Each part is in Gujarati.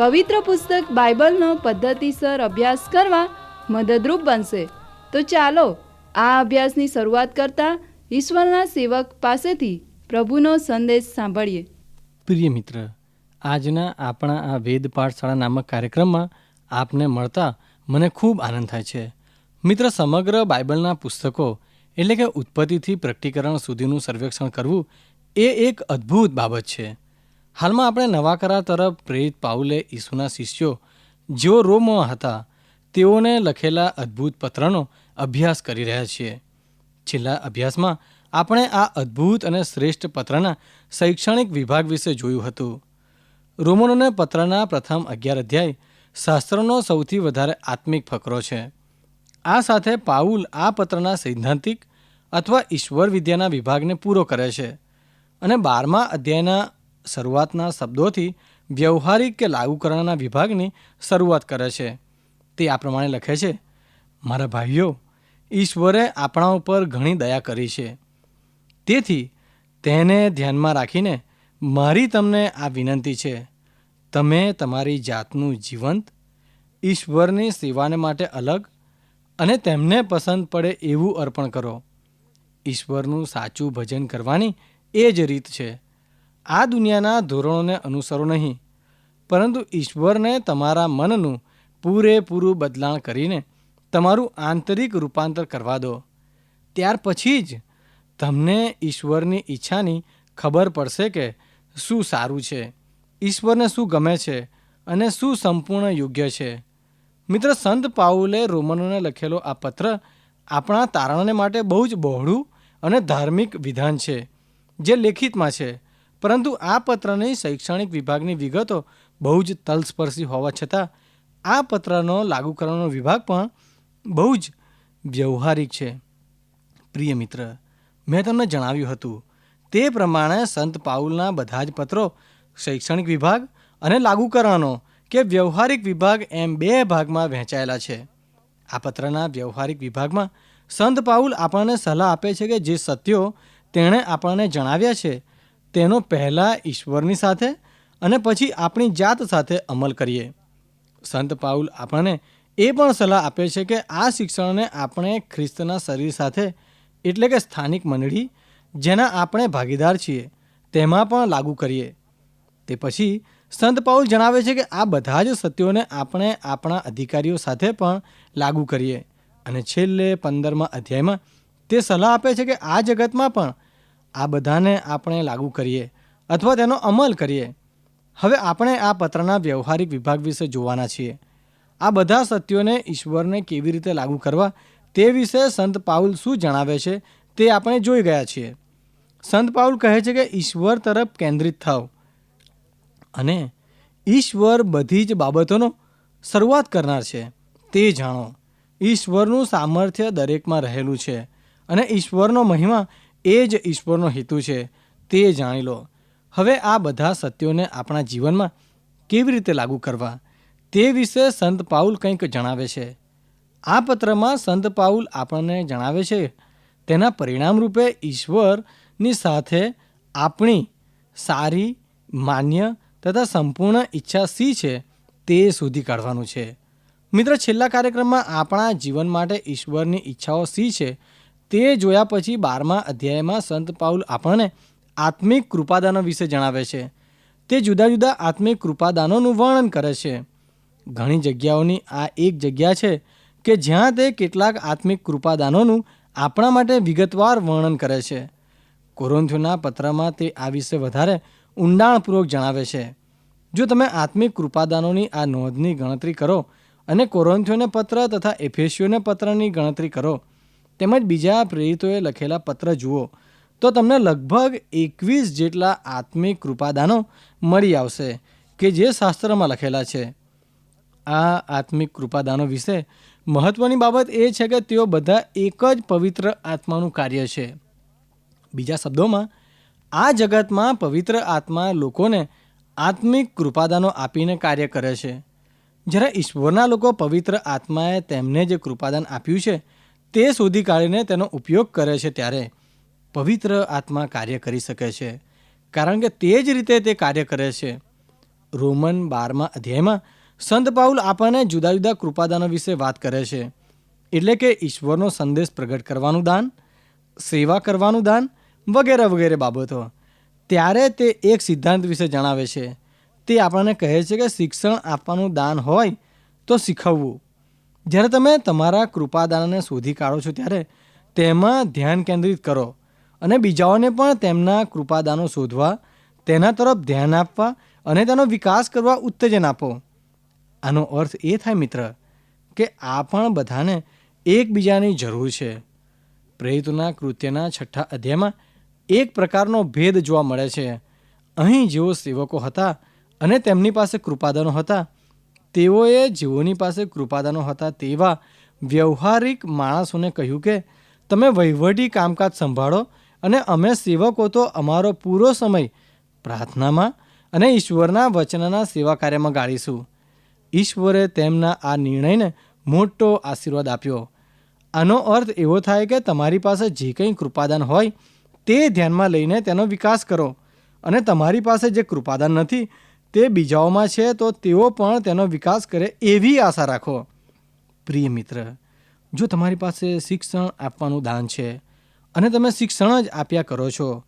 પવિત્ર પુસ્તક બાઇબલનો પદ્ધતિસર અભ્યાસ કરવા મદદરૂપ બનશે. તો ચાલો, આ અભ્યાસની શરૂઆત કરતા ઈશ્વરના સેવક પાસેથી પ્રભુનો સંદેશ સાંભળીએ. પ્રિય મિત્ર, આજના આપણા આ વેદ પાઠશાળા નામક કાર્યક્રમમાં આપને મળતા મને ખૂબ આનંદ થાય છે. મિત્ર, સમગ્ર બાઇબલના પુસ્તકો એટલે કે ઉત્પત્તિથી પ્રકટીકરણ સુધીનું સર્વેક્ષણ કરવું એ એક અદ્ભુત બાબત છે. હાલમાં આપણે નવા કરાર તરફ પ્રેરિત પાઉલે ઈસુના શિષ્યો જેઓ રોમમાં હતા, તેઓને લખેલા અદ્ભુત પત્રનો અભ્યાસ કરી રહ્યા છીએ. છેલ્લા અભ્યાસમાં આપણે આ અદ્ભુત અને શ્રેષ્ઠ પત્રના શૈક્ષણિક વિભાગ વિશે જોયું હતું. રોમનોને પત્રના પ્રથમ અગિયાર અધ્યાય શાસ્ત્રનો સૌથી વધારે આત્મિક ફકરો છે. આ સાથે પાઉલ આ પત્રના સૈદ્ધાંતિક અથવા ઈશ્વર વિદ્યાના વિભાગને પૂરો કરે છે અને બારમા અધ્યાયના શરૂઆતના શબ્દોથી વ્યવહારિક કે લાગુકરણના વિભાગની શરૂઆત કરે છે. તે આ પ્રમાણે લખે છે, મારા ભાઈઓ, ઈશ્વરે આપણા ઉપર ઘણી દયા કરી છે. તેથી તેને ધ્યાનમાં રાખીને મારી તમને આ વિનંતી છે. તમે તમારી જાતનું જીવંત, ઈશ્વરની સેવાને માટે અલગ અને તેમને પસંદ પડે એવું અર્પણ કરો. ઈશ્વરનું સાચું ભજન કરવાની એ જ રીત છે. આ દુનિયાના ધોરણોને અનુસરો નહીં. પરંતુ ઈશ્વરને તમારા મનનું પૂરેપૂરું બદલાણ કરીને તમારું આંતરિક રૂપાંતર કરવા દો. ત્યાર પછી જ તમને ઈશ્વરની ઈચ્છાની ખબર પડશે કે શું સારું છે, ઈશ્વરને શું ગમે છે અને શું સંપૂર્ણ યોગ્ય છે. મિત્ર, સંત પાઉલે રોમનોને લખેલો આ પત્ર આપણા તારણને માટે બહુ જ બહોળું અને ધાર્મિક વિધાન છે, જે લેખિતમાં છે. પરંતુ આ પત્રની શૈક્ષણિક વિભાગની વિગતો બહુ જ તલસ્પર્શી હોવા છતાં, આ પત્રનો લાગુ કરવાનો વિભાગ પણ બહુ જ વ્યવહારિક છે. પ્રિય મિત્ર, મેં તમને જણાવ્યું હતું, તે પ્રમાણે સંત પાઉલના બધા જ પત્રો શૈક્ષણિક વિભાગ અને લાગુકરણો કે વ્યવહારિક વિભાગ એમ બે ભાગમાં વહેંચાયેલા છે. આ પત્રના વ્યવહારિક વિભાગમાં સંત પાઉલ આપણને સલાહ આપે છે કે જે સત્યો તેણે આપણને જણાવ્યા છે તેનો પહેલાં ઈશ્વરની સાથે અને પછી આપણી જાત સાથે અમલ કરીએ. સંત પાઉલ આપણને એ પણ સલાહ આપે છે કે આ શિક્ષણને આપણે ખ્રિસ્તના શરીર સાથે, એટલે કે સ્થાનિક મંડળી, જેના આપણે ભાગીદાર છીએ, તેમાં પણ લાગુ કરીએ. તે પછી સંત પાઉલ જણાવે છે કે આ બધા જ સત્યોને આપણે આપણા અધિકારીઓ સાથે પણ લાગુ કરીએ. અને છેલ્લે પંદરમા અધ્યાયમાં તે સલાહ આપે છે કે આ જગતમાં પણ આ બધાને આપણે લાગુ કરીએ અથવા તેનો અમલ કરીએ. હવે આપણે આ પત્રના વ્યવહારિક વિભાગ વિશે જોવાના છીએ. આ બધા સત્યોને ઈશ્વરને કેવી રીતે લાગુ કરવા તે વિશે સંત પાઉલ શું જણાવે છે તે આપણે જોઈ ગયા છીએ. સંત પાઉલ કહે છે કે ઈશ્વર તરફ કેન્દ્રિત થાવ અને ઈશ્વર બધી જ બાબતોનો શરૂઆત કરનાર છે. તે જાણો. ઈશ્વરનું સામર્થ્ય દરેકમાં રહેલું છે અને ઈશ્વરનો મહિમા એ જ ઈશ્વરનો હેતુ છે તે જાણી લો. હવે આ બધા સત્યોને આપણા જીવનમાં કેવી રીતે લાગુ કરવા? તે વિશે સંત પાઉલ કંઈક જણાવે છે. આ પત્રમાં સંત પાઉલ આપણને જણાવે છે, તેના પરિણામ રૂપે ઈશ્વરની સાથે આપણી સારી, માન્ય તથા સંપૂર્ણ ઈચ્છા શી છે તે શોધી કાઢવાનું છે. મિત્ર, છેલ્લા કાર્યક્રમમાં આપણા જીવન માટે ઈશ્વરની ઈચ્છાઓ શી છે તે જોયા પછી બારમા અધ્યાયમાં સંત પાઉલ આપણને આત્મિક કૃપાદાનો વિશે જણાવે છે. તે જુદા જુદા આત્મિક કૃપાદાનોનું વર્ણન કરે છે. ઘણી જગ્યાઓની આ એક જગ્યા છે કે જ્યાં તે કેટલાક આત્મિક કૃપાદાનોનું આપણા માટે વિગતવાર વર્ણન કરે છે. કોરોન્થ્યોના પત્રમાં તે આ વિશે વધારે ઊંડાણપૂર્વક જણાવે છે. જો તમે આત્મિક કૃપાદાનોની આ નોંધની ગણતરી કરો અને કોરોન્થ્યોને પત્ર તથા એફેસીઓને પત્રની ગણતરી કરો તેમજ બીજા પ્રેરિતોએ લખેલા પત્ર જુઓ તો તમને લગભગ એકવીસ જેટલા આત્મિક કૃપાદાનો મળી આવશે, કે જે શાસ્ત્રમાં લખેલા છે. આ આત્મિક કૃપાદાનો વિશે મહત્વની બાબત એ છે કે તેઓ બધા એક જ પવિત્ર આત્માનું કાર્ય છે. બીજા શબ્દોમાં, આ જગતમાં પવિત્ર આત્મા લોકોને આત્મિક કૃપાદાનો આપીને કાર્ય કરે છે. જ્યારે ઈશ્વરના લોકો પવિત્ર આત્માએ તેમને જે કૃપાદાન આપ્યું છે તે શોધી કાઢીને તેનો ઉપયોગ કરે છે ત્યારે પવિત્ર આત્મા કાર્ય કરી શકે છે. કારણ કે તે જ રીતે તે કાર્ય કરે છે. રોમન બારમા અધ્યાયમાં સંત પાઉલ આપણને જુદા જુદા કૃપાદાનો વિશે વાત કરે છે. એટલે કે ઈશ્વરનો સંદેશ પ્રગટ કરવાનું દાન, સેવા કરવાનું દાન વગેરે વગેરે બાબતો. ત્યારે તે એક સિદ્ધાંત વિશે જણાવે છે. તે આપણને કહે છે કે શિક્ષણ આપવાનું દાન હોય તો શીખવવું. જ્યારે તમે તમારા કૃપાદાનને શોધી કાઢો છો ત્યારે તેમાં ધ્યાન કેન્દ્રિત કરો અને બીજાઓને પણ તેમના કૃપાદાનો શોધવા, તેના તરફ ધ્યાન આપવા અને તેનો વિકાસ કરવા ઉત્તેજન આપો. આનો અર્થ એ થાય મિત્ર, કે આ પણ બધાને એકબીજાની જરૂર છે. પ્રેરિતોના કૃત્યના છઠ્ઠા અધ્યાયમાં એક પ્રકારનો ભેદ જોવા મળે છે. અહીં જેઓ સેવકો હતા અને તેમની પાસે કૃપાદાનો હતા તેઓએ જેઓની પાસે કૃપાદાનો હતા તેવા વ્યવહારિક માણસોને કહ્યું કે, તમે વહીવટી કામકાજ સંભાળો અને અમે સેવકો તો અમારો પૂરો સમય પ્રાર્થનામાં અને ઈશ્વરના વચનના સેવા કાર્યમાં ગાળીશું. ઈશ્વરે તેમના આ નિર્ણયને મોટો આશીર્વાદ આપ્યો. આનો અર્થ એવો થાય કે તમારી પાસે જે કંઈ કૃપાદાન હોય તે ધ્યાનમાં લઈને તેનો વિકાસ કરો અને તમારી પાસે જે કૃપાદાન નથી તે બીજાઓમાં છે, તો તેઓ પણ તેનો વિકાસ કરે એવી આશા રાખો. પ્રિય મિત્ર, જો તમારી પાસે શિક્ષણ આપવાનું દાન છે અને તમે શિક્ષણ જ આપ્યા કરો છો,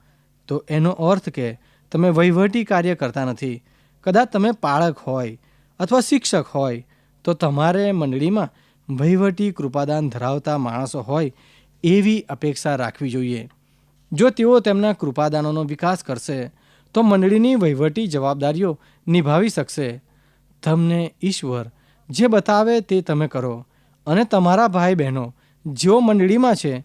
તો એનો અર્થ કે તમે વહીવટી કાર્ય કરતા નથી. કદાચ તમે પાળક હોય અથવા શિક્ષક હોય, તો તમારે મંડળીમાં વહીવટી કૃપાદાન ધરાવતા માણસો હોય એવી અપેક્ષા રાખવી જોઈએ. જો તેઓ તેમના કૃપાદાનોનો વિકાસ કરશે તો મંડળીની વહીવટી જવાબદારીઓ નિભાવી શકશે. તમને ઈશ્વર જે બતાવે તે તમે કરો અને તમારા ભાઈ બહેનો જેઓ મંડળીમાં છે,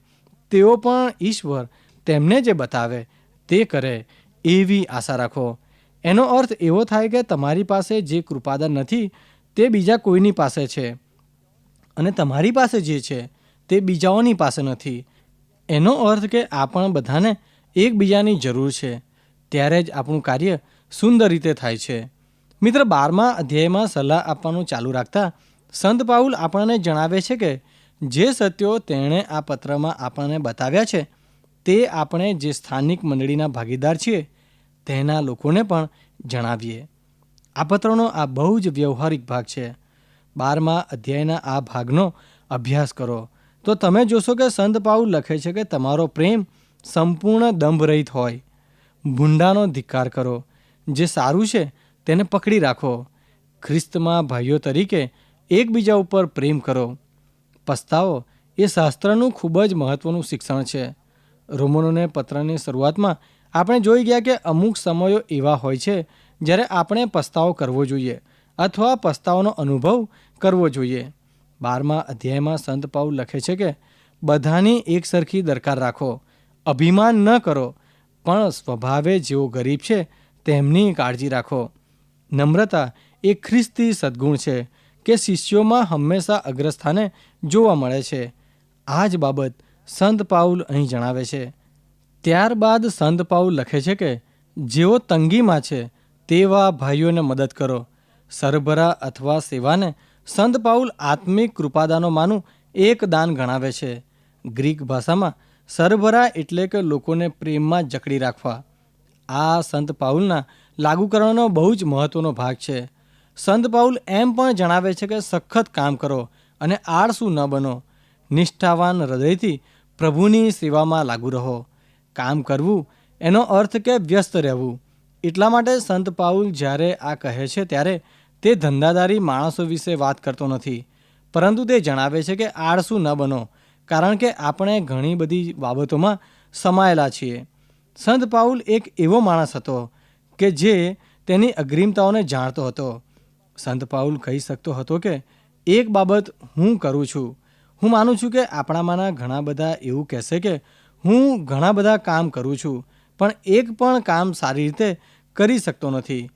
તેઓ પણ ઈશ્વર તેમને જે બતાવે તે કરે એવી આશા રાખો. એનો અર્થ એવો થાય કે તમારી પાસે જે કૃપાદાન નથી, તે બીજા કોઈની પાસે છે અને તમારી પાસે જે છે, તે બીજાઓની પાસે નથી. એનો અર્થ કે આપણ બધાને એકબીજાની જરૂર છે. ત્યારે જ આપણું કાર્ય સુંદર રીતે થાય છે. મિત્ર, બારમા અધ્યાયમાં સલાહ આપવાનું ચાલુ રાખતા સંત પાઉલ આપણને જણાવે છે કે, જે સત્યો તેણે આ પત્રમાં આપણને બતાવ્યા છે, તે આપણે જે સ્થાનિક મંડળીના ભાગીદાર છીએ, તેના લોકોને પણ જણાવીએ. આ પત્રનો આ બહુ જ વ્યવહારિક ભાગ છે. બારમા અધ્યાયના આ ભાગનો અભ્યાસ કરો. તો તમે જોશો કે સંત પાઉલ લખે છે કે, તમારો પ્રેમ સંપૂર્ણ દંભરહિત હોય. ભૂંડાનો ધિક્કાર કરો. જે સારું છે, તેને પકડી રાખો. ખ્રિસ્તમાં ભાઈઓ તરીકે એકબીજા ઉપર પ્રેમ કરો. પસ્તાવો એ શાસ્ત્રનું ખૂબ જ મહત્ત્વનું શિક્ષણ છે. રોમનોને પત્રની શરૂઆતમાં આપણે જોઈ ગયા કે અમુક સમયો એવા હોય છે, જ્યારે આપણે પસ્તાવો કરવો જોઈએ અથવા પસ્તાવાનો અનુભવ કરવો જોઈએ. બારમા અધ્યાયમાં સંત પાઉલ લખે છે કે, બધાની એક સરખી દરકાર રાખો. અભિમાન ન કરો. પણ સ્વભાવે જેઓ ગરીબ છે, તેમની કાળજી રાખો. નમ્રતા એ ખ્રિસ્તી સદ્ગુણ છે, કે શિષ્યોમાં હંમેશા અગ્રસ્થાને જોવા મળે છે. આ જ બાબત સંત પાઉલ અહીં જણાવે છે. ત્યારબાદ સંત પાઉલ લખે છે કે, જેઓ તંગીમાં છે, તેવા ભાઈઓને મદદ કરો. સરભરા અથવા સેવાને સંત પાઉલ આત્મિક કૃપાદાનોમાંનું એક દાન ગણાવે છે. ગ્રીક ભાષામાં સરભરા એટલે કે લોકોને પ્રેમમાં જકડી રાખવા. આ સંત પાઉલના લાગુ કરવાનો બહુ જ મહત્વનો ભાગ છે. સંત પાઉલ એમ પણ જણાવે છે કે સખત કામ કરો અને આળસુ ન બનો. નિષ્ઠાવાન હૃદયથી પ્રભુની સેવામાં લાગુ રહો. કામ કરવું, એનો અર્થ કે વ્યસ્ત રહેવું. એટલા માટે સંત પાઉલ જ્યારે આ કહે છે ત્યારે તે ધંધાદારી માણસો વિશે વાત કરતો નથી. પરંતુ તે જણાવે છે કે આળસુ ન બનો. કારણ કે આપણે ઘણી બધી બાબતોમાં સમાયેલા છીએ. સંત પાઉલ એક એવો માણસ હતો કે જે તેની અગ્રીમતાઓને જાણતો હતો. સંત પાઉલ કહી શકતો હતો કે, એક બાબત હું કરું છું. હું માનું છું કે આપણામાંના ઘણા બધા એવું કહેશે કે, હું ઘણા બધા કામ કરું છું, પણ એક પણ કામ સારી રીતે કરી શકતો નથી.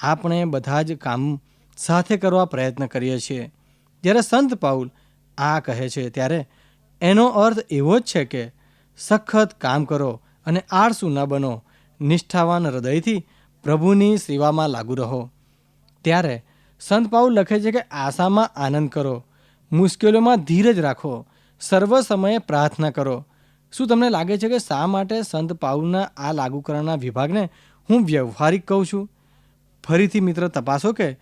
આપણે બધા જ કામ સાથે કરવા પ્રયત્ન કરીએ છીએ. જ્યારે સંત પાઉલ આ કહે છે, ત્યારે એનો અર્થ એવો જ છે કે સખત કામ કરો અને આળસુ ન બનો. નિષ્ઠાવાન હૃદયથી પ્રભુની સેવામાં લાગુ રહો. ત્યારે સંત પાઉલ લખે છે કે આશામાં આનંદ કરો. મુશ્કેલીઓમાં ધીરજ રાખો. સર્વ સમયે પ્રાર્થના કરો. શું તમને લાગે છે કે શા માટે સંત પાઉલના આ લાગુ કરવાના વિભાગને હું વ્યવહારિક કહું છું? ફરીથી મિત્ર, તપાસો કે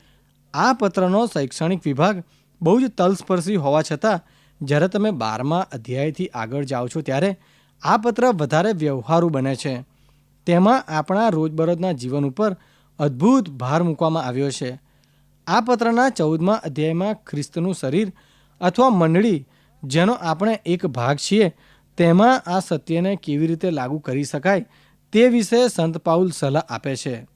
આ પત્રનો શૈક્ષણિક વિભાગ બહુ જ તલસ્પર્શી હોવા છતાં જ્યારે તમે બારમા અધ્યાયથી આગળ જાઓ છો ત્યારે આ પત્ર વધારે વ્યવહારુ બને છે. તેમાં આપણા રોજબરોજના જીવન ઉપર અદ્ભુત ભાર મૂકવામાં આવ્યો છે. આ પત્રના ચૌદમા અધ્યાયમાં ખ્રિસ્તનું શરીર અથવા મંડળી જેનો આપણે એક ભાગ છીએ, તેમાં આ સત્યને કેવી રીતે લાગુ કરી શકાય તે વિશે સંત પાઉલ સલાહ આપે છે.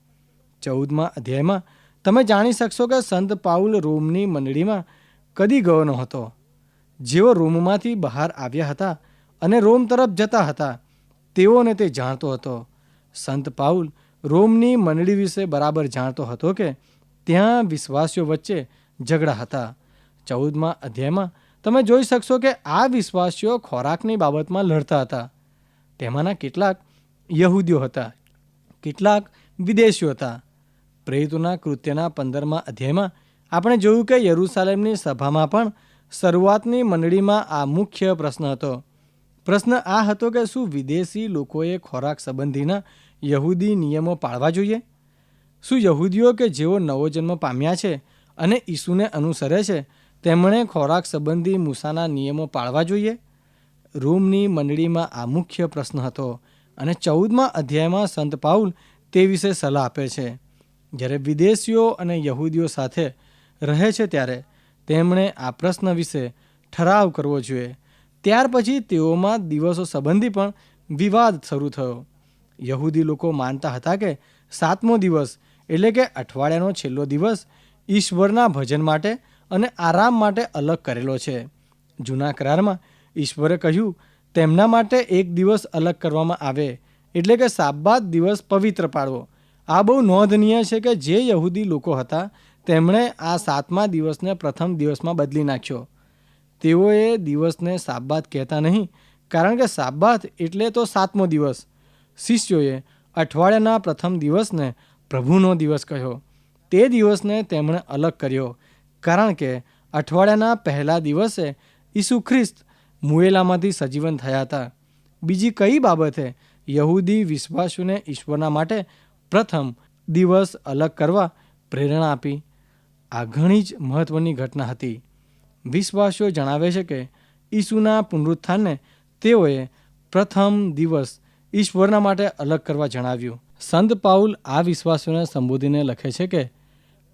ચૌદમા અધ્યાયમાં તમે જાણી શકશો કે સંત પાઉલ રોમની મંડળીમાં કદી ગયો નહોતો. હતો જેઓ રોમમાંથી બહાર આવ્યા હતા અને રોમ તરફ જતા હતા, તેઓને તે જાણતો હતો. સંત પાઉલ રોમની મંડળી વિશે બરાબર જાણતો હતો કે ત્યાં વિશ્વાસીઓ વચ્ચે ઝઘડા હતા. ચૌદમાં અધ્યાયમાં તમે જોઈ શકશો કે આ વિશ્વાસીઓ ખોરાકની બાબતમાં લડતા હતા. તેમાંના કેટલાક યહૂદીઓ હતા, કેટલાક વિદેશીઓ હતા. પ્રેરિતોના કૃત્યના પંદરમાં અધ્યાયમાં આપણે જોયું કે યરૂસાલેમની સભામાં પણ શરૂઆતની મંડળીમાં આ મુખ્ય પ્રશ્ન હતો. પ્રશ્ન આ હતો કે શું વિદેશી લોકોએ ખોરાક સંબંધીના યહૂદી નિયમો પાળવા જોઈએ? શું યહૂદીઓ કે જેઓ નવો જન્મ પામ્યા છે અને ઈસુને અનુસરે છે, તેમણે ખોરાક સંબંધી મૂસાના નિયમો પાળવા જોઈએ? રોમની મંડળીમાં આ મુખ્ય પ્રશ્ન હતો અને ચૌદમા અધ્યાયમાં સંત પાઉલ તે વિશે સલાહ આપે છે. જ્યારે વિદેશીઓ અને યહૂદીઓ સાથે રહે છે ત્યારે તેમણે આ પ્રશ્ન વિશે ઠરાવ કરવો જોઈએ. ત્યાર પછી તેઓમાં દિવસો સંબંધી પણ વિવાદ શરૂ થયો. યહૂદી લોકો માનતા હતા કે સાતમો દિવસ એટલે કે અઠવાડિયાનો છેલ્લો દિવસ ઈશ્વરના ભજન માટે અને આરામ માટે અલગ કરેલો છે. જૂના કરારમાં ઈશ્વરે કહ્યું, તેમના માટે એક દિવસ અલગ કરવામાં આવે એટલે કે સાબાત દિવસ પવિત્ર પાડવો આ બહુ નોંધનીય છે કે જે યહૂદી લોકો હતા તેમણે આ સાતમા દિવસને પ્રથમ દિવસમાં બદલી નાખ્યો. તેઓએ દિવસને સાબાત કહેતા નહીં, કારણ કે સાબાત એટલે તો સાતમો દિવસ. શિષ્યોએ અઠવાડિયાના પ્રથમ દિવસને પ્રભુનો દિવસ કહ્યો. તે દિવસને તેમણે અલગ કર્યો, કારણ કે અઠવાડિયાના પહેલા દિવસે ઈસુ ખ્રિસ્ત મુએલામાંથી સજીવન થયા હતા. બીજી કઈ બાબતે યહૂદી વિશ્વાસુને ઈશ્વરના માટે પ્રથમ દિવસ અલગ કરવા પ્રેરણા આપી? આ ઘણી જ મહત્ત્વની ઘટના હતી. વિશ્વાસીઓ જણાવે છે કે ઈસુના પુનરુત્થાનને તેઓએ પ્રથમ દિવસ ઈશ્વરના માટે અલગ કરવા જણાવ્યું. સંત પાઉલ આ વિશ્વાસીઓને સંબોધીને લખે છે કે,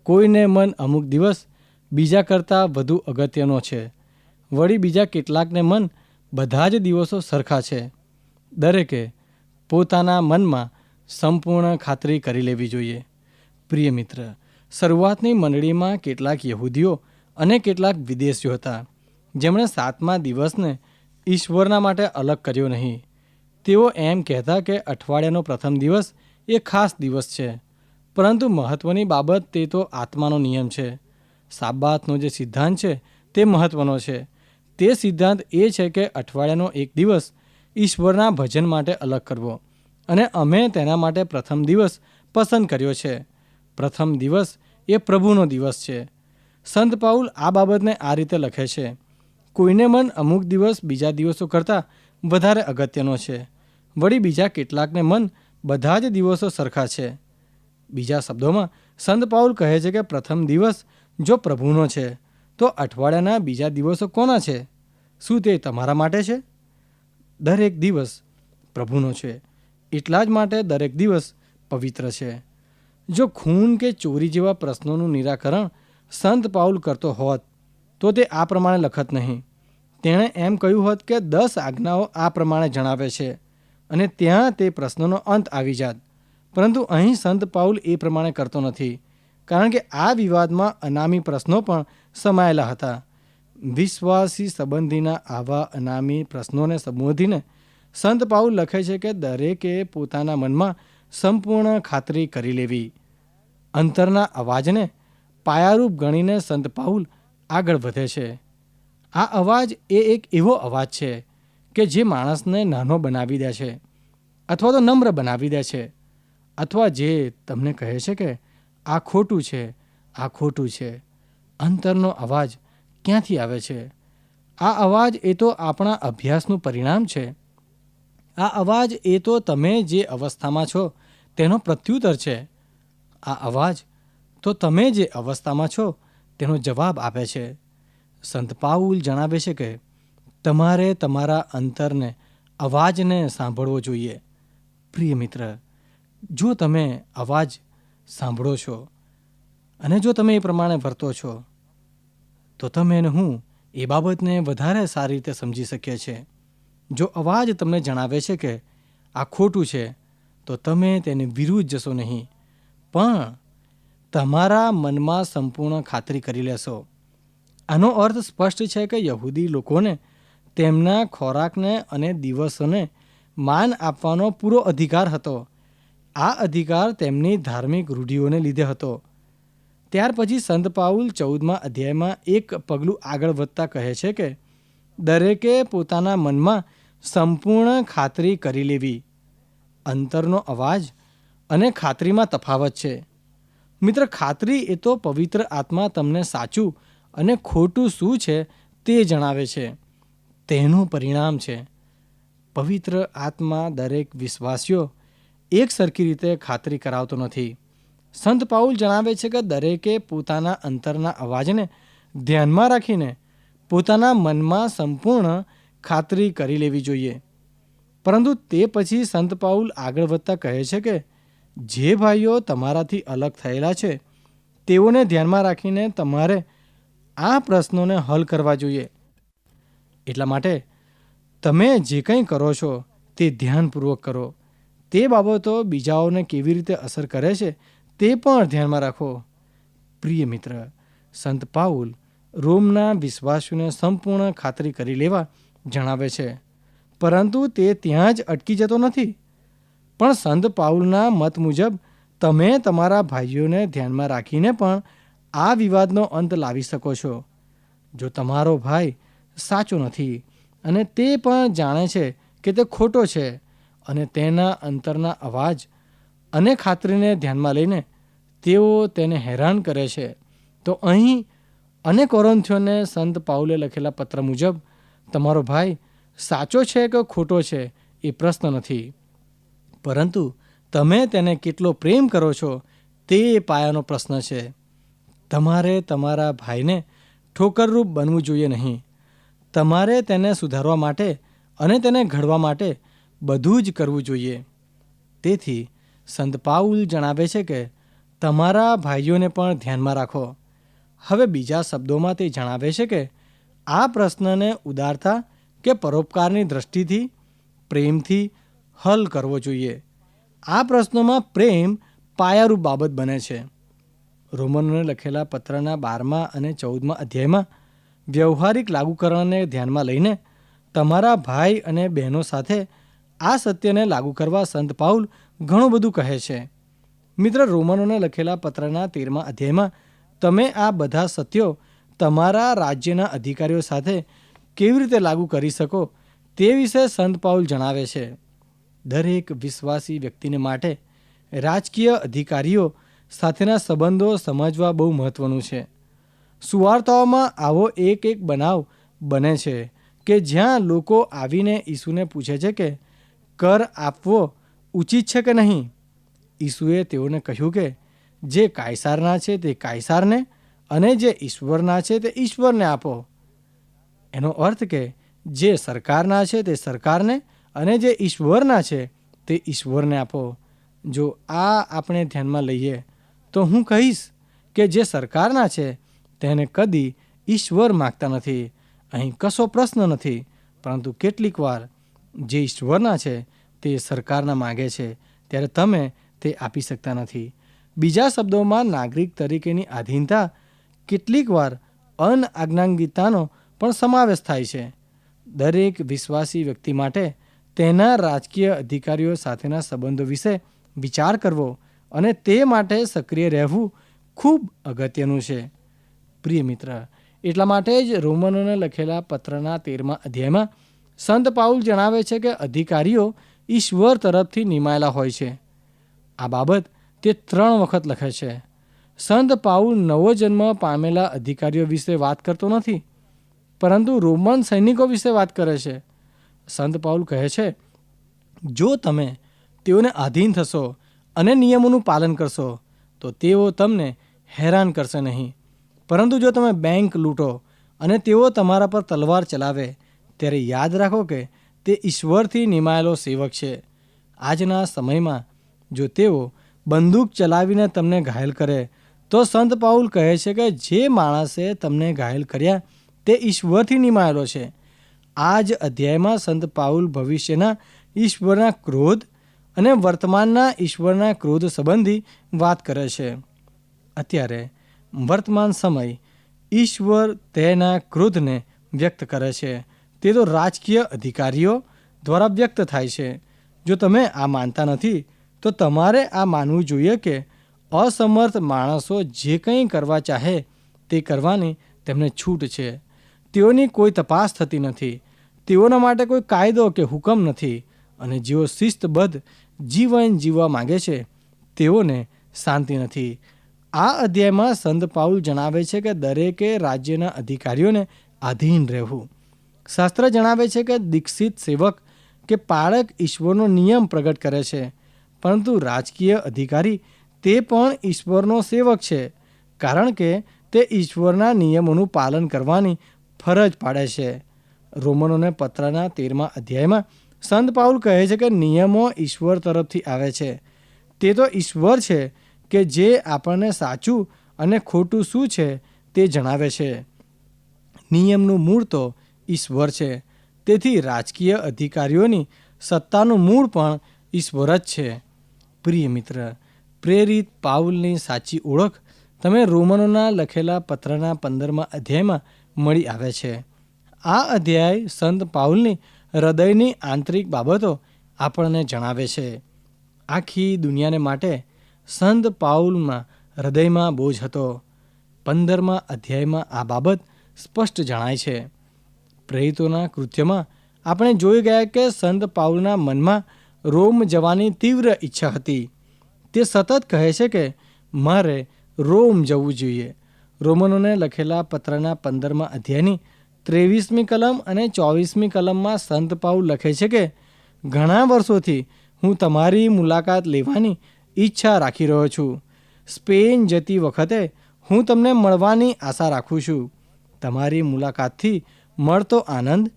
કોઈને મન અમુક દિવસ બીજા કરતાં વધુ અગત્યનો છે. વળી બીજા કેટલાકને મન બધા જ દિવસો સરખા છે. દરેકે પોતાના મનમાં સંપૂર્ણ ખાતરી કરી લેવી જોઈએ. પ્રિય મિત્ર શરૂઆતની મંડળીમાં કેટલાક યહૂદીઓ અને કેટલાક વિદેશીઓ હતા. જેમણે સાતમા દિવસને ઈશ્વરના માટે અલગ કર્યો નહીં. તેઓ એમ કહેતા કે અઠવાડિયાનો પ્રથમ દિવસ એ ખાસ દિવસ છે, પરંતુ મહત્ત્વની બાબત તે તો આત્માનો નિયમ છે. સાબાતનો જે સિદ્ધાંત છે તે મહત્ત્વનો છે. તે સિદ્ધાંત એ છે કે અઠવાડિયાનો એક દિવસ ઈશ્વરના ભજન માટે અલગ કરવો, અને અમે તેના માટે પ્રથમ દિવસ પસંદ કર્યો છે. પ્રથમ દિવસ એ પ્રભુનો દિવસ છે. સંત પાઉલ આ બાબતને આ રીતે લખે છે. કોઈને મન અમુક દિવસ બીજા દિવસો કરતાં વધારે અગત્યનો છે. વળી બીજા કેટલાકને મન બધા જ દિવસો સરખા છે. બીજા શબ્દોમાં, સંત પાઉલ કહે છે કે પ્રથમ દિવસ જો પ્રભુનો છે, તો અઠવાડિયાના બીજા દિવસો કોના છે? શું તે તમારા માટે છે? દરેક દિવસ પ્રભુનો છે. એટલા જ માટે દરેક દિવસ પવિત્ર છે. જો ખૂન કે ચોરી જેવા પ્રશ્નોનું નિરાકરણ સંત પાઉલ કરતો હોત, તો તે આ પ્રમાણે લખત નહીં. તેણે એમ કહ્યું હોત કે દસ આજ્ઞાઓ આ પ્રમાણે જણાવે છે અને ત્યાં તે પ્રશ્નોનો અંત આવી જાત. પરંતુ અહીં સંત પાઉલ એ પ્રમાણે કરતો નથી, કારણ કે આ વિવાદમાં અનામી પ્રશ્નો પણ સમાયેલા હતા. વિશ્વાસી સંબંધીના આવા અનામી પ્રશ્નોને સંબોધીને સંત પાઉલ લખે છે કે દરેકે પોતાના મનમાં સંપૂર્ણ ખાતરી કરી લેવી. અંતરના અવાજને પાયારૂપ ગણીને સંત પાઉલ આગળ વધે છે. આ અવાજ એ એક એવો અવાજ છે કે જે માણસને નાનો બનાવી દે છે અથવા તો નમ્ર બનાવી દે છે અથવા જે તમને કહે છે કે, આ ખોટું છે, આ ખોટું છે. અંતરનો અવાજ ક્યાંથી આવે છે? આ અવાજ એ તો આપણા અભ્યાસનું પરિણામ છે. આ અવાજ એ તો તમે જે અવસ્થામાં છો, તેનો પ્રત્યુત્તર છે. આ અવાજ તો તમે જે અવસ્થામાં છો, તેનો જવાબ આપે છે. સંત પાઉલ જણાવે છે કે, તમારે તમારા અંતરને, અવાજને સાંભળવો જોઈએ. પ્રિય મિત્ર, જો તમે અવાજ સાંભળો છો અને જો તમે એ પ્રમાણે વર્તો છો, તો તમે અને હું એ બાબતને વધારે સારી રીતે સમજી શકીએ છીએ. જો અવાજ તમને જણાવે છે કે આ ખોટું છે, તો તમે તેને વિરુદ્ધ જશો નહીં. પણ તમારા મનમાં સંપૂર્ણ ખાતરી કરી લેશો. આનો અર્થ સ્પષ્ટ છે કે યહૂદી લોકોને તેમના ખોરાકને અને દિવસોને માન આપવાનો પૂરો અધિકાર હતો. આ અધિકાર તેમની ધાર્મિક રૂઢિઓને લીધે હતો. ત્યાર પછી સંત પાઉલ ચૌદમાં અધ્યાયમાં એક પગલું આગળ વધતા કહે છે કે દરેકે પોતાના મનમાં સંપૂર્ણ ખાતરી કરી લેવી. અંતરનો અવાજ અને ખાતરીમાં તફાવત છે. મિત્ર, ખાતરી એ તો પવિત્ર આત્મા તમને સાચું અને ખોટું શું છે તે જણાવે છે. તેનું પરિણામ છે. પવિત્ર આત્મા દરેક વિશ્વાસીઓ એક સરખી રીતે ખાતરી કરાવતો નથી. સંત પાઉલ જણાવે છે કે દરેકે પોતાના અંતરના અવાજને ધ્યાનમાં રાખીને પોતાના મનમાં સંપૂર્ણ ખાતરી કરી લેવી જોઈએ. પરંતુ તે પછી સંત પાઉલ આગળ વધતા કહે છે કે, જે ભાઈઓ તમારાથી અલગ થયેલા છે, તેઓને ધ્યાનમાં રાખીને તમારે આ પ્રશ્નોને હલ કરવા જોઈએ. એટલા માટે તમે જે કંઈ કરો છો, તે ધ્યાનપૂર્વક કરો. તે બાબતો બીજાઓને કેવી રીતે અસર કરે છે, તે પણ ધ્યાનમાં રાખો. પ્રિય મિત્ર, સંત પાઉલ રોમના વિશ્વાસીઓને સંપૂર્ણ ખાતરી કરી લેવા જણાવે છે. પરંતુ તે ત્યાં જ અટકી જતો નથી. પણ સંત પાઉલના મત મુજબ, તમે તમારા ભાઈઓને ધ્યાનમાં રાખીને પણ આ વિવાદનો અંત લાવી શકો છો. જો તમારો ભાઈ સાચો નથી અને તે પણ જાણે છે કે તે ખોટો છે અને તેના અંતરના અવાજ અને ખાતરીને ધ્યાનમાં લઈને તેઓ તેને હેરાન કરે છે, તો અહીં અને કોરોન્થિયોને સંત પાઉલે લખેલા પત્ર મુજબ તમારો ભાઈ સાચો છે કે ખોટો છે એ પ્રશ્ન નથી. પરંતુ તમે તેને કેટલો પ્રેમ કરો છો તે પાયાનો પ્રશ્ન છે. તમારે તમારા ભાઈને ઠોકરરૂપ બનવું જોઈએ નહીં. તમારે તેને સુધારવા માટે અને તેને ઘડવા માટે બધું જ કરવું જોઈએ. તેથી સંત પાઉલ જણાવે છે કે તમારા ભાઈઓને પણ ધ્યાનમાં રાખો. હવે બીજા શબ્દોમાં તે જણાવે છે કે આ પ્રશ્નને ઉદારતા કે પરોપકારની દ્રષ્ટિથી, પ્રેમથી હલ કરવો જોઈએ. આ પ્રશ્નોમાં પ્રેમ પાયારૂપ બાબત બને છે. રોમનોને લખેલા પત્રના બારમા અને ચૌદમા અધ્યાયમાં વ્યવહારિક લાગુકરણને ધ્યાનમાં લઈને તમારા ભાઈ અને બહેનો સાથે આ સત્યને લાગુ કરવા સંત પાઉલ ઘણું બધું કહે છે. મિત્ર, રોમનોને લખેલા પત્રના તેરમા અધ્યાયમાં તમે આ બધા સત્યો તમારા રાજ્યના અધિકારીઓ સાથે કેવી રીતે લાગુ કરી શકો તે વિશે સંત પાઉલ જણાવે છે. દરેક વિશ્વાસી વ્યક્તિને માટે રાજકીય અધિકારીઓ સાથેના સંબંધો સમજવા બહુ મહત્વનું છે. સુવાર્તાઓમાં આવો એક એક બનાવ બને છે કે જ્યાં લોકો આવીને ઈસુને પૂછે છે કે, કર આપવો ઉચિત છે કે નહીં? ઈસુએ તેઓને કહ્યું કે, જે કાયસારના છે તે કાયસારને અને જે ઈશ્વરના છે તે ઈશ્વરને આપો. એનો અર્થ કે જે સરકારના છે તે સરકારને અને જે ઈશ્વરના છે તે ઈશ્વરને આપો. જો આ આપણે ધ્યાનમાં લઈએ, તો હું કહીશ કે જે સરકારના છે તેને કદી ઈશ્વર માગતા નથી. અહીં કશો પ્રશ્ન નથી, પરંતુ કેટલીક વાર જે ઈશ્વરના છે તે સરકારના માગે છે, ત્યારે તમે તે આપી શકતા નથી. બીજા શબ્દોમાં નાગરિક તરીકેની આધીનતા કેટલીક વાર અનઆજ્ઞાંગિતાનો પણ સમાવેશ થાય છે. દરેક વિશ્વાસી વ્યક્તિ માટે તેના રાજકીય અધિકારીઓ સાથેના સંબંધો વિશે વિચાર કરવો અને તે માટે સક્રિય રહેવું ખૂબ અગત્યનું છે. પ્રિય મિત્ર, એટલા માટે જ રોમનોને લખેલા પત્રના તેરમા અધ્યાયમાં સંત પાઉલ જણાવે છે કે અધિકારીઓ ઈશ્વર તરફથી નિમાયેલા હોય છે. આ બાબત તે ત્રણ વખત લખે છે. સંત પાઉલ નવો જન્મ પામેલા અધિકારીઓ વિશે વાત કરતો નથી, પરંતુ રોમન સૈનિકો વિશે વાત કરે છે. સંત પાઉલ કહે છે, જો તમે તેઓને આધીન થશો અને નિયમોનું પાલન કરશો, તો તેઓ તમને હેરાન કરશે નહીં. પરંતુ જો તમે બેંક લૂંટો અને તેઓ તમારા પર તલવાર ચલાવે, ત્યારે યાદ રાખો કે તે ઈશ્વરથી નિમાયેલો સેવક છે. આજના સમયમાં જો તેઓ બંદૂક ચલાવીને તમને ઘાયલ કરે તો સંત પાઉલ કહે છે કે જે માણસે તમને ઘાયલ કર્યા, તે ઈશ્વરથી નિમાયેલો છે. આ જ અધ્યાયમાં સંત પાઉલ ભવિષ્યના ઈશ્વરના ક્રોધ અને વર્તમાનના ઈશ્વરના ક્રોધ સંબંધી વાત કરે છે. અત્યારે વર્તમાન સમય ઈશ્વર તેના ક્રોધને વ્યક્ત કરે છે. તે તો રાજકીય અધિકારીઓ દ્વારા વ્યક્ત થાય છે. જો તમે આ માનતા નથી, તો તમારે આ માનવું જોઈએ કે અસમર્થ માણસો જે કંઈ કરવા ચાહે તે કરવાની તેમને છૂટ છે. તેઓની કોઈ તપાસ થતી નથી. તેઓના માટે કોઈ કાયદો કે હુકમ નથી અને જેઓ શિસ્તબદ્ધ જીવન જીવવા માંગે છે, તેઓને શાંતિ નથી. આ અધ્યાયમાં સંત પાઉલ જણાવે છે કે દરેકે રાજ્યના અધિકારીઓને આધીન રહેવું. શાસ્ત્ર જણાવે છે કે દીક્ષિત સેવક કે પાળક ઈશ્વરનો નિયમ પ્રગટ કરે છે. પરંતુ રાજકીય અધિકારી તે પણ ઈશ્વરનો સેવક છે, કારણ કે તે ઈશ્વરના નિયમોનું પાલન કરવાની ફરજ પાડે છે. રોમનોને પત્રના તેરમા અધ્યાયમાં સંત પાઉલ કહે છે કે નિયમો ઈશ્વર તરફથી આવે છે. તે તો ઈશ્વર છે કે જે આપણને સાચું અને ખોટું શું છે તે જણાવે છે. નિયમનું મૂળ તો ઈશ્વર છે. તેથી રાજકીય અધિકારીઓની સત્તાનું મૂળ પણ ઈશ્વર જ છે. પ્રિય મિત્ર પ્રેરિત પાઉલની સાચી ઓળખ તમે રોમનોના લખેલા પત્રના પંદરમા અધ્યાયમાં મળી આવે છે. આ અધ્યાય સંત પાઉલની હૃદયની આંતરિક બાબતો આપણને જણાવે છે. આખી દુનિયાને માટે સંત પાઉલમાં હૃદયમાં બોજ હતો. પંદરમા અધ્યાયમાં આ બાબત સ્પષ્ટ જણાય છે. પ્રેરિતોના કૃત્યમાં આપણે જોઈ ગયા કે સંત પાઉલના મનમાં રોમ જવાની તીવ્ર ઈચ્છા હતી. તે સતત કહે છે કે, મારે રોમ જવું જોઈએ. રોમનોને લખેલા પત્રના પંદરમા અધ્યાયની ત્રેવીસમી કલમ અને ચોવીસમી કલમમાં સંત પાઉલ લખે છે કે, ઘણા વર્ષોથી હું તમારી મુલાકાત લેવાની ઈચ્છા રાખી રહ્યો છું. સ્પેન જતી વખતે હું તમને મળવાની આશા રાખું છું. તમારી મુલાકાતથી મળતો આનંદ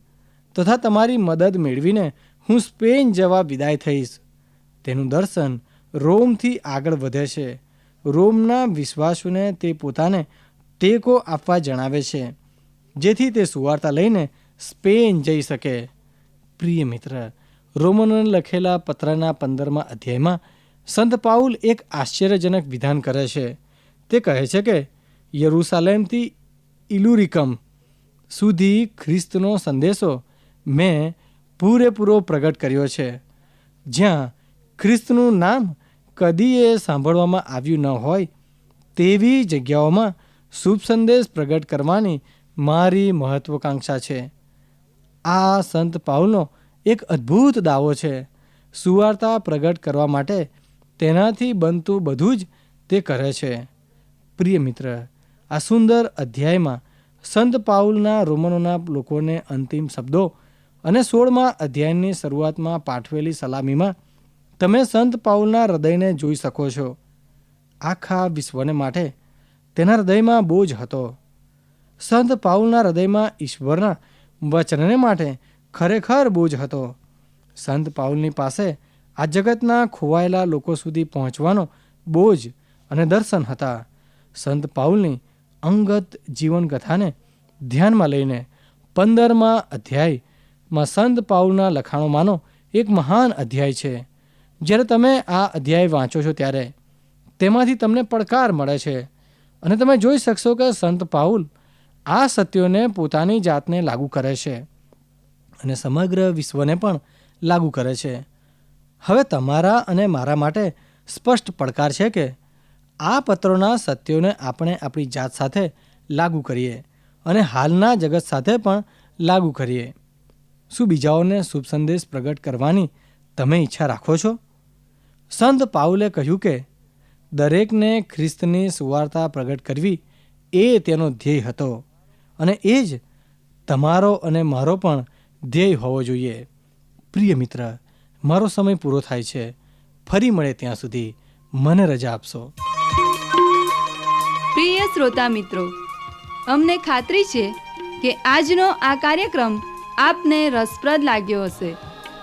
તથા તમારી મદદ મેળવીને હું સ્પેન જવા વિદાય થઈશ. તેનું દર્શન રોમથી આગળ વધે છે. રોમના વિશ્વાસુને તે પોતાને ટેકો આપવા જણાવે છે, જેથી તે સુવાર્તા લઈને સ્પેન જઈ શકે. પ્રિય મિત્ર, રોમનોને લખેલા પત્રના પંદરમા અધ્યાયમાં સંત પાઉલ એક આશ્ચર્યજનક વિધાન કરે છે. તે કહે છે કે, યરુસાલેમથી ઇલુરિકમ સુધી ખ્રિસ્તનો સંદેશો મેં પૂરેપૂરો પ્રગટ કર્યો છે. જ્યાં ખ્રિસ્તનું નામ કદીએ સાંભળવામાં આવ્યું ન હોય તેવી જગ્યાઓમાં શુભ સંદેશ પ્રગટ કરવાની મારી મહત્વકાંક્ષા છે. આ સંત પાઉલનો એક અદ્ભુત દાવો છે. સુવાર્તા પ્રગટ કરવા માટે તેનાથી બનતું બધું જ તે કરે છે. પ્રિય મિત્ર, આ સુંદર અધ્યાયમાં સંત પાઉલના રોમનોના લોકોને અંતિમ શબ્દો અને સોળમા અધ્યાયની શરૂઆતમાં પાઠવેલી સલામીમાં તમે સંત પાઉલના હૃદયને જોઈ શકો છો. આખા વિશ્વને માટે તેના હૃદયમાં બોજ હતો. સંત પાઉલના હૃદયમાં ઈશ્વરના વચનને માટે ખરેખર બોજ હતો. સંત પાઉલની પાસે આ જગતના ખોવાયેલા લોકો સુધી પહોંચવાનો બોજ અને દર્શન હતા. સંત પાઉલની અંગત જીવનકથાને ધ્યાનમાં લઈને પંદરમા અધ્યાયમાં સંત પાઉલના લખાણોમાંનો એક મહાન અધ્યાય છે. જ્યારે તમે આ અધ્યાય વાંચો છો ત્યારે તેમાંથી તમને પડકાર મળે છે. અને તમે જોઈ શકશો કે સંત પાઉલ આ સત્યોને પોતાની જાતને લાગુ કરે છે અને સમગ્ર વિશ્વને પણ લાગુ કરે છે. હવે તમારા અને મારા માટે સ્પષ્ટ પડકાર છે કે આ પત્રોના સત્યોને આપણે આપણી જાત સાથે લાગુ કરીએ અને હાલના જગત સાથે પણ લાગુ કરીએ. શું બીજાઓને શુભ સંદેશ પ્રગટ કરવાની તમે ઈચ્છા રાખો છો? સંત પાઉલે કહ્યું કે, દરેકને ખ્રિસ્તની સુવાર્તા પ્રગટ કરવી એ તેનો ધ્યેય હતો અને એ જ તમારો અને મારો પણ ધ્યેય હોવો જોઈએ. પ્રિય મિત્ર, મારો સમય પૂરો થાય છે. ફરી મળે ત્યાં સુધી મને રજા આપશો. પ્રિય શ્રોતા મિત્રો, અમને ખાતરી છે કે આજનો આ કાર્યક્રમ આપને રસપ્રદ લાગ્યો હશે.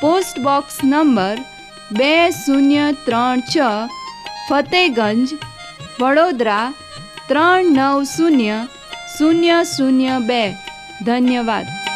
post box number બે શૂન્ય ત્રણ છ, ફતેગંજ, વડોદરા ત્રણ નવ શૂન્ય શૂન્ય શૂન્ય બે. ધન્યવાદ.